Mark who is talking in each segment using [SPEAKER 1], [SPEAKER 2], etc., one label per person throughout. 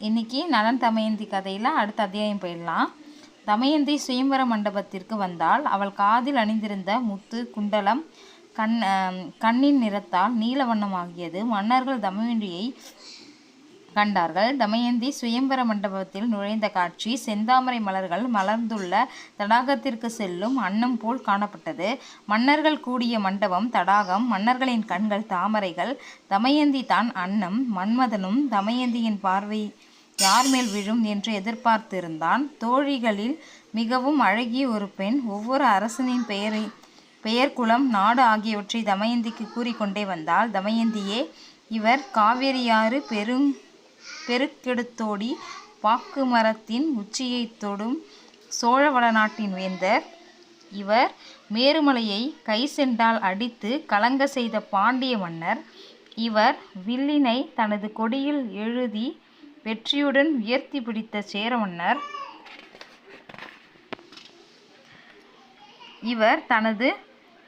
[SPEAKER 1] இன்னைக்கு நலன் தமயந்தி கதையில் அடுத்த அத்தியாயம் போயிடலாம். தமயந்தி சுயம்பர மண்டபத்திற்கு வந்தால் அவள் காதில் அணிந்திருந்த முத்து குண்டலம் கண் கண்ணின் நிறத்தால் நீல வண்ணமாகியது. மன்னர்கள் தமயந்தியை கண்டார்கள். தமயந்தி சுயம்பர மண்டபத்தில் நுழைந்த காட்சி செந்தாமரை மலர்கள் மலர்ந்துள்ள தடாகத்திற்கு செல்லும் அன்னம் போல் காணப்பட்டது. மன்னர்கள் கூடிய மண்டபம் தடாகம் மன்னர்களின் கண்கள் தாமரைகள். தமயந்தி தான் அன்னம். மன்மதனும் தமயந்தியின் பார்வை யார் மேல் விழும் என்று எதிர்பார்த்திருந்தான். தோழிகளில் மிகவும் அழகிய ஒரு பெண் ஒவ்வொரு அரசனின் பெயரை பெயர் குலம் நாடு ஆகியவற்றை தமயந்திக்கு கூறிக்கொண்டே வந்தால் தமயந்தியே இவர் காவேரியாறு பெருங் பெருக்கெடுத்தோடி பாக்கு மரத்தின் உச்சியைத் தொடும் சோழவள நாட்டின் வேந்தர். இவர் மேருமலையை கை சென்றால் அடித்து கலங்க செய்த பாண்டிய மன்னர். இவர் வில்லினை தனது கொடியில் எழுதி வெற்றியுடன் உயர்த்தி பிடித்த சேர மன்னர். இவர் தனது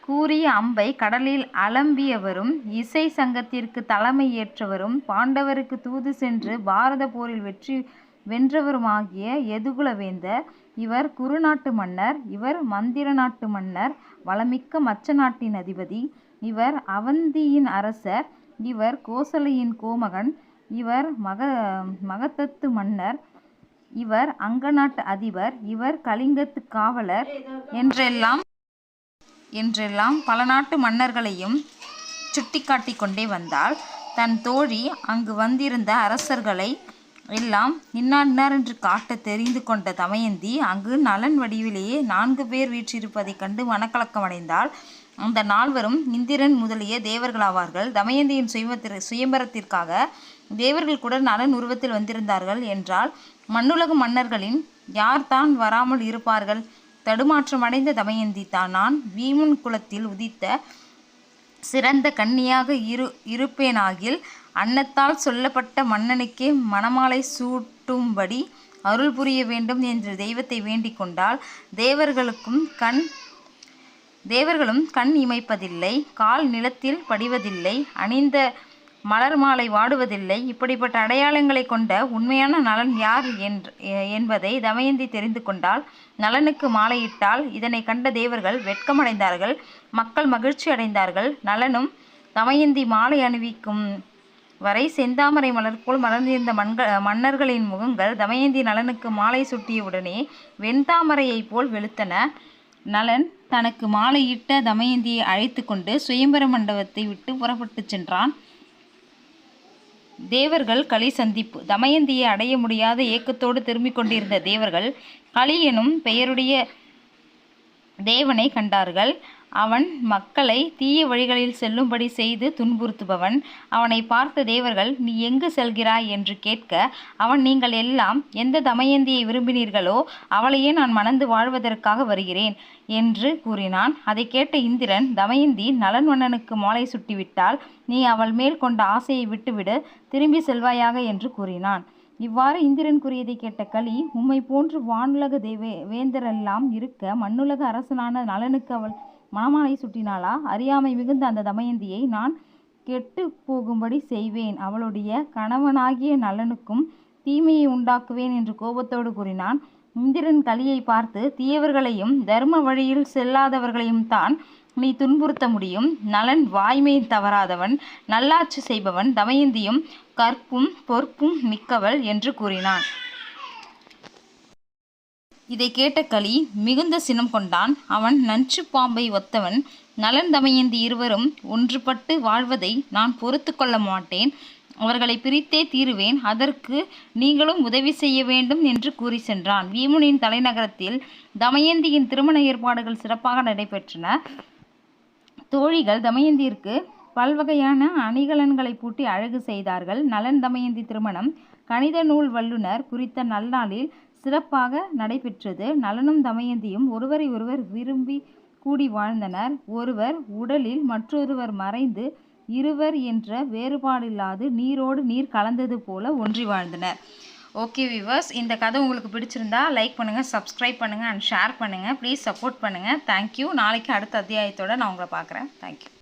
[SPEAKER 1] கூறிய அம்பை கடலில் அலம்பியவரும் இசை சங்கத்திற்கு தலைமை ஏற்றவரும் பாண்டவருக்கு தூது சென்று பாரத போரில் வெற்றி வென்றவருமாகிய எதுகுலவேந்தர் இவர் குறுநாட்டு மன்னர் இவர் மந்திர நாட்டு மன்னர் வளமிக்க மச்ச நாட்டின் அதிபதி. இவர் அவந்தியின் அரசர் இவர் கோசலையின் கோமகன் இவர் மக மகதத்து மன்னர். இவர் அங்கநாட்டு அதிபர். இவர் கலிங்கத்து காவலர். என்றெல்லாம் என்றெல்லாம் பல நாட்டு மன்னர்களையும் சுட்டிக்காட்டி கொண்டே வந்தால் தன் தோழி அங்கு வந்திருந்த அரசர்களை எல்லாம் இன்னார் இன்னார் என்று காட்ட தெரிந்து கொண்ட தமயந்தி அங்கு நலன் வடிவிலேயே நான்கு பேர் வீற்றிருப்பதைக் கண்டு மனக்கலக்கமடைந்தாள். அந்த நால்வரும் இந்திரன் முதலிய தேவர்களாவார்கள். தமயந்தியின் சுயம்பத்திற்கு சுயம்பரத்திற்காக தேவர்கள் கூட நலன் உருவத்தில் வந்திருந்தார்கள் என்றால் மண்ணுலக மன்னர்களின் யார் தான் வராமல் இருப்பார்கள்? தடுமாற்றமடைந்த தமயந்தி தான் நான் வீமன் குலத்தில் உதித்த சிறந்த கன்னியாக இரு இருப்பேனாகில் அன்னத்தால் சொல்லப்பட்ட மன்னனுக்கே மணமாலை சூட்டும்படி அருள் புரிய வேண்டும் என்று தெய்வத்தை வேண்டிக் கொண்டால் தேவர்களுக்கும் கண் தேவர்களும் கண் இமைப்பதில்லை கால் நிலத்தில் படிவதில்லை அணிந்த மலர் மாலை வாடுவதில்லை. இப்படிப்பட்ட அடையாளங்களை கொண்ட உண்மையான நலன் யார் என்று என்பதை தமயந்தி தெரிந்து கொண்டால் நலனுக்கு மாலையிட்டால் இதனை கண்ட தேவர்கள் வெட்கமடைந்தார்கள் மக்கள் மகிழ்ச்சி அடைந்தார்கள். நலனும் தமயந்தி மாலை அணிவிக்கும் வரை செந்தாமரை மலர் போல் மலர்ந்திருந்த மண்க மன்னர்களின் முகங்கள் தமயந்தி நலனுக்கு மாலை சுட்டியவுடனே வெண்தாமரையைப் போல் வெளுத்தன. நலன் தனக்கு மாலையிட்ட தமயந்தியை அழைத்து கொண்டு சுயம்பர மண்டபத்தை விட்டு புறப்பட்டு சென்றான். தேவர்கள் களி சந்திப்பு. தமயந்தியை அடைய முடியாத ஏக்கத்தோடு திரும்பிக் கொண்டிருந்த தேவர்கள் களி எனும் பெயருடைய தேவனை கண்டார்கள். அவன் மக்களை தீய வழிகளில் செல்லும்படி செய்து துன்புறுத்துபவன். அவனை பார்த்த தேவர்கள் நீ எங்கு செல்கிறாய்? என்று கேட்க அவன் நீங்கள் எல்லாம் எந்த தமயந்தியை விரும்பினீர்களோ அவளையே நான் மணந்து வாழ்வதற்காக வருகிறேன் என்று கூறினான். அதை கேட்ட இந்திரன் தமயந்தி நலன் மாலை சுட்டிவிட்டால் நீ அவள் மேல் கொண்ட ஆசையை விட்டுவிடு திரும்பி செல்வாயாக என்று கூறினான். இவ்வாறு இந்திரன் கூறியதை கேட்ட களி உம்மை போன்று வானுலக தேவே வேந்தரெல்லாம் இருக்க மண்ணுலக அரசனான நலனுக்கு அவள் மணமாலை சுட்டினாளா அறியாமை மிகுந்த அந்த தமயந்தியை நான் கெட்டு போகும்படி செய்வேன். அவளுடைய கணவனாகிய நலனுக்கும் தீமையை உண்டாக்குவேன் என்று கோபத்தோடு கூறினான். இந்திரன் கலியை பார்த்து தீயவர்களையும் தர்ம வழியில் செல்லாதவர்களையும் தான் நீ துன்புறுத்த முடியும். நலன் வாய்மை தவறாதவன் நல்லாட்சி செய்பவன் தமயந்தியும் கற்பும் பொறுப்பும் மிக்கவள் என்று கூறினான். இதை கேட்ட களி மிகுந்த சினம் கொண்டான். அவன் நஞ்சு பாம்பை ஒத்தவன். நலன் தமயந்தி இருவரும் ஒன்றுபட்டு வாழ்வதை நான் பொறுத்து கொள்ள மாட்டேன். அவர்களை பிரித்தே தீருவேன். அதற்கு நீங்களும் உதவி செய்ய வேண்டும் என்று கூறி சென்றான். வீமுனின் தலைநகரத்தில் தமயந்தியின் திருமண ஏற்பாடுகள் சிறப்பாக நடைபெற்றன. தோழிகள் தமயந்திற்கு பல்வகையான அணிகலன்களை பூட்டி அழகு செய்தார்கள். நலன் தமயந்தி திருமணம் கணித நூல் வல்லுனர் குறித்த நல்லாளில் சிறப்பாக நடைபெற்றது. நலனும் தமயந்தியும் ஒருவரை ஒருவர் விரும்பி கூடி வாழ்ந்தனர். ஒருவர் உடலில் மற்றொருவர் மறைந்து இருவர் என்ற வேறுபாடில்லாது நீரோடு நீர் கலந்தது போல ஒன்றி வாழ்ந்தனர். ஓகே விவர்ஸ் இந்த கதை உங்களுக்கு பிடிச்சிருந்தா லைக் பண்ணுங்கள் சப்ஸ்கிரைப் பண்ணுங்கள் அண்ட் ஷேர் பண்ணுங்கள் ப்ளீஸ் சப்போர்ட் பண்ணுங்கள் தேங்க்யூ நாளைக்கு அடுத்த அத்தியாயத்தோடு நான் உங்களை பார்க்குறேன். தேங்க்யூ